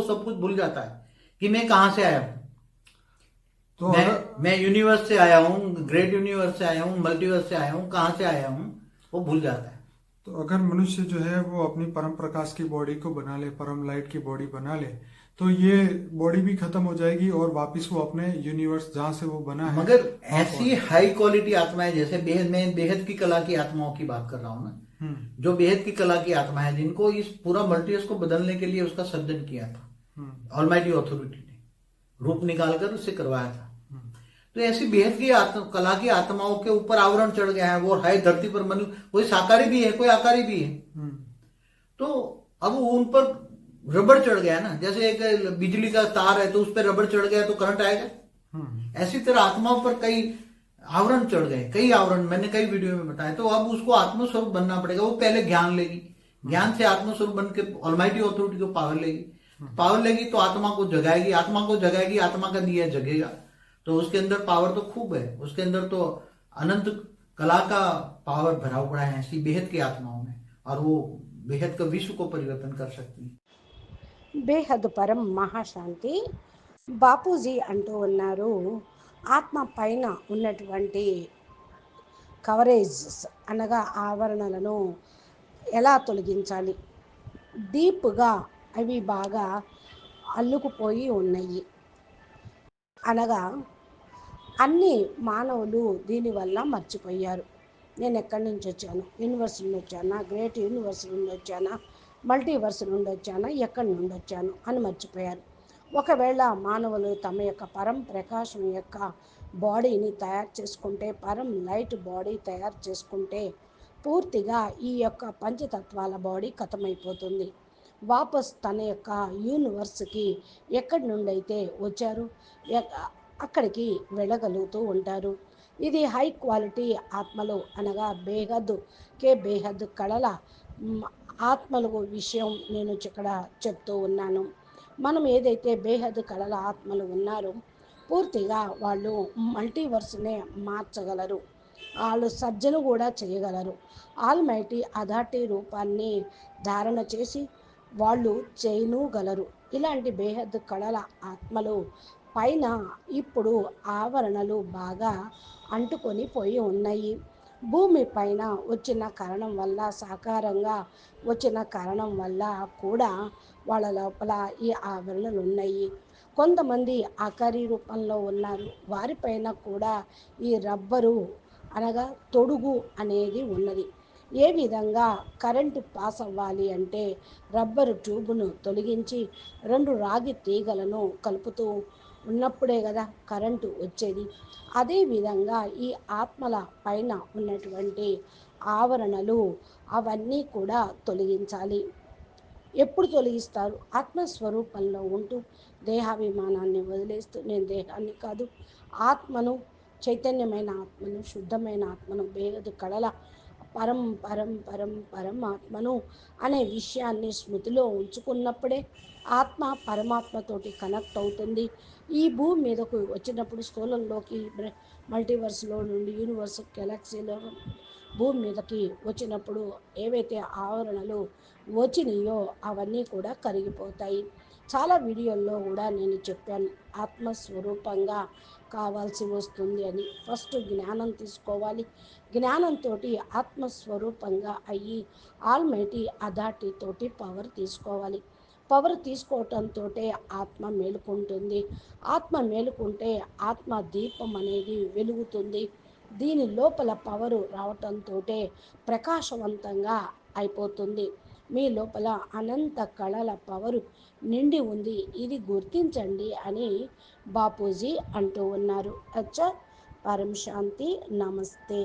वो सब कुछ भूल जाता है कि मैं कहाँ से आया हूँ। तो मैं मैं यूनिवर्स से आया हूँ ग्रेट यूनिवर्स से आया हूँ मल्टीवर्स से आया हूँ कहाँ से आया हूँ वो भूल जाता है। तो अगर मनुष्य जो है वो अपनी परम प्रकाश की बॉडी को बना ले परम लाइट की बॉडी बना ले तो ये बॉडी भी खत्म हो जाएगी और वापस वो अपने यूनिवर्स जहाँ से वो बना है मगर ऐसी हाई क्वालिटी आत्माएँ जैसे बेहद मैं बेहद की कला की आत्माओं की बात कर रहा हूँ ना। हम्म, जो बेहद की कला की आत्मा है जिनको इस पूरा मल्टीवर्स को बदलने के लिए उसका सर्जन किया था। ऑलमाइटी अथॉरिटी ने। रूप निकालकर उससे करवाया था। हम्म, तो ऐसी बेहद की आत्म, कला की आत्माओं के ऊपर आवरण चढ़ गया है। वो है धरती पर मनु कोई साकारी भी है कोई आकारी भी है। हम्म, तो अब उन पर रबड़ चढ़ गया ना। जैसे एक बिजली का तार है तो उस पर रबड़ चढ़ गया तो करंट आएगा। हम्म, ऐसी तरह आत्माओं पर कई आवरण चढ़ गए। कई आवरण मैंने कई वीडियो में बताया। तो अब उसको आत्मस्वरूप बनना पड़ेगा। वो पहले ज्ञान लेगी। ज्ञान से आत्मस्वरूप बन के ऑलमाइटी अथॉरिटी को पावर लेगी। पावर लेगी तो आत्मा को जगाएगी आत्मा को जगाएगी आत्मा का दिया जगेगा तो उसके अंदर पावर तो खूब है उसके अंदर तो अनंत कला का पावर भरा पड़ा है ऐसी बेहद की आत्माओं में और वो बेहद का विश्व को परिवर्तन कर सकती है బేహద్ పరం మహాశాంతి బాపూజీ అంటూ ఉన్నారు ఆత్మ పైన ఉన్నటువంటి కవరేజ్ అనగా ఆవరణలను ఎలా తొలగించాలి డీప్గా అవి బాగా అల్లుకుపోయి ఉన్నాయి. అనగా అన్ని మానవులు దీనివల్ల మర్చిపోయారు. నేను ఎక్కడి నుంచి వచ్చాను? యూనివర్స్ నుండి వచ్చానా? గ్రేట్ యూనివర్స్ నుండి వచ్చానా? మల్టీవర్స్ నుండి వచ్చానా? ఎక్కడి నుండి వచ్చాను? అని మర్చిపోయారు. ఒకవేళ మానవులు తమ యొక్క పరం ప్రకాశం యొక్క బాడీని తయారు చేసుకుంటే పరం లైట్ బాడీ తయారు చేసుకుంటే పూర్తిగా ఈ యొక్క పంచతత్వాల బాడీ ఖతమైపోతుంది వాపస్ తన యొక్క యూనివర్స్కి ఎక్కడి నుండి అయితే వచ్చారు? ఎ- అక్కడికి వెళ్ళగలుగుతూ ఉంటారు. ఇది హై క్వాలిటీ ఆత్మలు అనగా బేహద్ కే బేహద్ కళల ఆత్మలు ఆత్మల విషయం నేను ఇక్కడ చెప్తూ ఉన్నాను. మనం ఏదైతే బేహద్ కళల ఆత్మలు ఉన్నారో పూర్తిగా వాళ్ళు మల్టీవర్స్నే మార్చగలరు. వాళ్ళు సజ్జను కూడా చేయగలరు. ఆల్మైటీ అథార్టీ రూపాన్ని ధారణ చేసి వాళ్ళు చేయనుగలరు. ఇలాంటి బేహద్ కళల ఆత్మలు పైన ఇప్పుడు ఆవరణలు బాగా అంటుకొని పోయి ఉన్నాయి. భూమి పైన వచ్చిన కారణం వల్ల సాకారంగా వచ్చిన కారణం వల్ల కూడా వాళ్ళ లోపల ఈ ఆవరణలు ఉన్నాయి. కొంతమంది ఆకారి రూపంలో ఉన్నారు. వారిపైన కూడా ఈ రబ్బరు అనగా తొడుగు అనేది ఉన్నది. ఏ విధంగా కరెంటు పాస్ అవ్వాలి అంటే రబ్బరు ట్యూబును తొలగించి రెండు రాగి తీగలను కలుపుతూ ఉన్నప్పుడే కదా కరెంటు వచ్చేది. అదేవిధంగా ఈ ఆత్మల పైన ఉన్నటువంటి ఆవరణలు అవన్నీ కూడా తొలగించాలి. ఎప్పుడు తొలగిస్తారు? ఆత్మస్వరూపంలో ఉంటూ దేహాభిమానాన్ని వదిలేస్తూ. నేను దేహాన్ని కాదు ఆత్మను చైతన్యమైన ఆత్మను శుద్ధమైన ఆత్మను బేగదు కళల పరం పరం పరం పరమాత్మను అనే విషయాన్ని స్మృతిలో ఉంచుకున్నప్పుడే ఆత్మ పరమాత్మతోటి కనెక్ట్ అవుతుంది. ఈ భూమి మీదకు వచ్చినప్పుడు స్థూలంలోకి మల్టీవర్స్లో నుండి యూనివర్స్ గెలాక్సీలో భూమి మీదకి వచ్చినప్పుడు ఏవైతే ఆవరణలు వచ్చినాయో అవన్నీ కూడా కరిగిపోతాయి. చాలా వీడియోల్లో కూడా నేను చెప్పాను ఆత్మస్వరూపంగా కావాల్సి వస్తుంది అని. ఫస్ట్ జ్ఞానం తీసుకోవాలి. జ్ఞానంతో ఆత్మస్వరూపంగా అయ్యి ఆల్మైటీ అథారిటీ తోటి పవర్ తీసుకోవాలి. పవర్ తీసుకోవటంతో ఆత్మ మేలుకుంటుంది. ఆత్మ మేలుకుంటే ఆత్మ దీపం అనేది వెలుగుతుంది. దీని లోపల పవరు రావటంతో ప్రకాశవంతంగా అయిపోతుంది. మీ లోపల అనంత కళల పవరు నిండి ఉంది. ఇది గుర్తించండి అని బాపూజీ అంటూ ఉన్నారు. అచ్చా పరం శాంతి నమస్తే.